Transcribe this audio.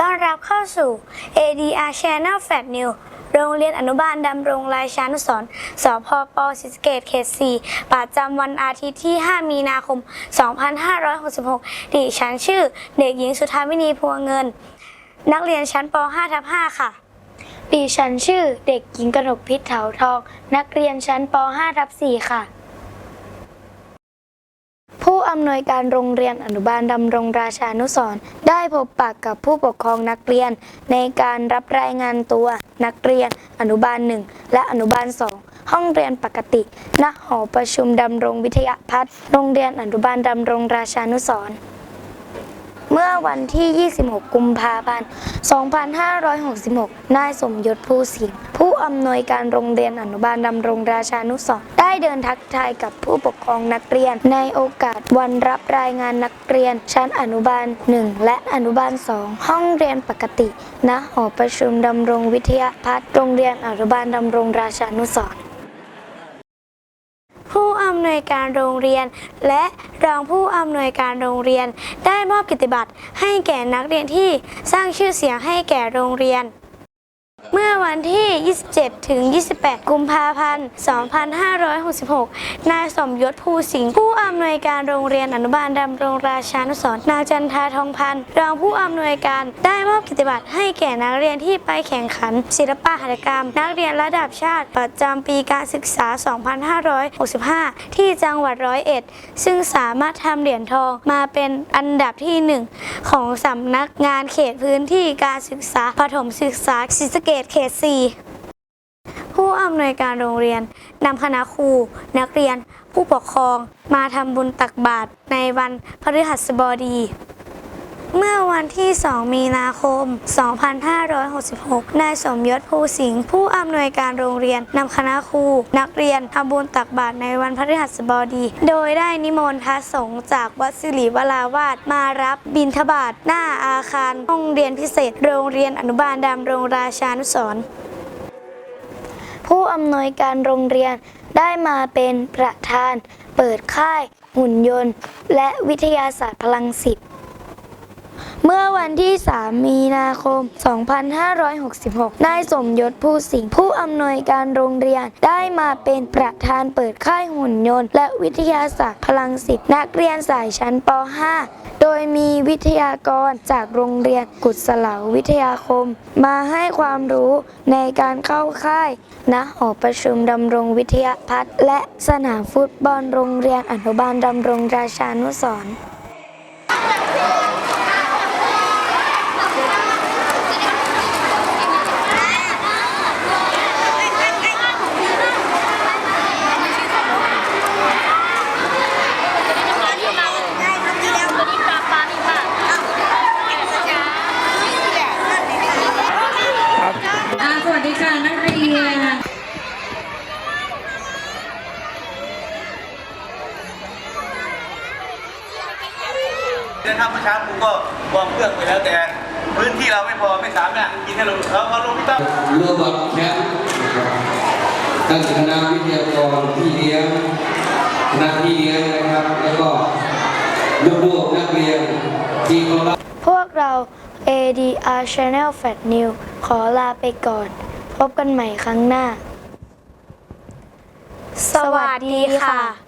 ต้อนรับเข้าสู่ ADR Channel Fat New โรงเรียนอนุบาลดำรงรายชานุสรสพปศรีสเกตเขต4ประจำวันอาทิตย์ที่ 5 มีนาคม 2566 ดิฉันชื่อ เด็กหญิงสุธาวินีพวงเงิน นักเรียนชั้นป 5 ทับ5ค่ะ ดิฉันชื่อเด็กหญิงกนกพิษเถาทอง นักเรียนชั้นป 5 ทับ4ค่ะ อำนวยการโรงเรียนอนุบาลดำรงราชานุสร์ได้พบปากกับผู้ปกครองนักเรียน ในการรับรายงานตัวนักเรียน อนุบาลหนึ่งและอนุบาลสองห้องเรียนปกติ ณ หอประชุมดำรงวิทยาพัฒน์โรงเรียนอนุบาลดำรงราชานุสร์ เมื่อวันที่ 26 กุมภาพันธ์ 2566 นายสมยศภูสิงห์ผู้อำนวยการโรงเรียนอนุบาลดำรงราชานุสร์ได้เดินทักทายกับผู้ปกครองนักเรียน ในโอกาสวันรับรายงานนักเรียน ชั้นอนุบาล 1 และอนุบาล 2 ห้องเรียนปกติณหอประชุมดำรงวิทยาพัฒน์โรงเรียนอนุบาลดำรงราชานุสร์ำนวยการโรงเรียน และรองผู้อำนวยการโรงเรียน ได้มอบกิตติบัตรให้แก่นักเรียนที่สร้างชื่อเสียงให้แก่โรงเรียน เมื่อวันที่ 27 ถึง 28 กุมภาพันธ์ 2566 นายสมยศภูสิงห์ผู้อำนวยการโรงเรียนอนุบาลดำรงราชานุสรณ์นางจันทาทองพันธ์รองผู้อำนวยการได้มอบกิตติบัตรให้แก่นักเรียนที่ไปแข่งขัน ศิลปะหัตถกรรม นักเรียนระดับชาติ ประจำปีการศึกษา 2565 ที่จังหวัดร้อยเอ็ด ซึ่งสามารถทำเหรียญทองมาเป็นอันดับที่หนึ่งของสำนักงานเขตพื้นที่การศึกษาประถมศึกษาศรีสเกษเขต 4 ผู้อำนวยการโรงเรียนนำคณะครู นักเรียน ผู้ปกครองมาทำบุญตักบาตรในวันพฤหัสบดี เมื่อวันที่ 2 มีนาคม 2566 นายสมยศภูสิงห์ผู้อำนวยการโรงเรียนนำคณะครู นักเรียนทำบุญตักบาตรในวันพฤหัสบดี โดยได้นิมนต์พระสงฆ์จากวัดสิริวราวาสมารับบิณฑบาตหน้าอาคารห้องเรียนพิเศษ โรงเรียนอนุบาลดำรงราชานุสรณ์ผู้อำนวยการโรงเรียนได้มาเป็นประธาน เปิดค่าย หุ่นยนต์ และวิทยาศาสตร์พลังสิทธิ เมื่อวันที่ 3 มีนาคม 2566 นายสมยศภูสิงห์ผู้อำนวยการโรงเรียน ได้มาเป็นประธานเปิดค่ายหุ่นยนต์ และวิทยาศาสตร์พลังสิทธิ์นักเรียนสายชั้นป .5 โดยมีวิทยากรจากโรงเรียนกุศลาวิทยาคม มาให้ความรู้ในการเข้าค่ายณหอประชุมดำรงวิทยาพัฒน์และสนามฟุตบอลโรงเรียนอนุบาลดำรงราชานุสรณ์ อ่าสวัสดีค่ะนักเรียน เดินทางเมื่อเช้าครูก็วอร์มเครื่องไปแล้วแต่พื้นที่เราไม่พอไม่สามารถกินให้ลงเราเอาลงพี่ตั้มโรบอทแคปนะครับตั้งคณะวิทยากรพี่เลี้ยงคณะพี่เลี้ยงนะครับ แล้วก็ลูกๆนักเรียนที่เขารับพวกเรา ADR Channel Fat New ขอลาไปก่อน พบกันใหม่ครั้งหน้า สวัสดีค่ะ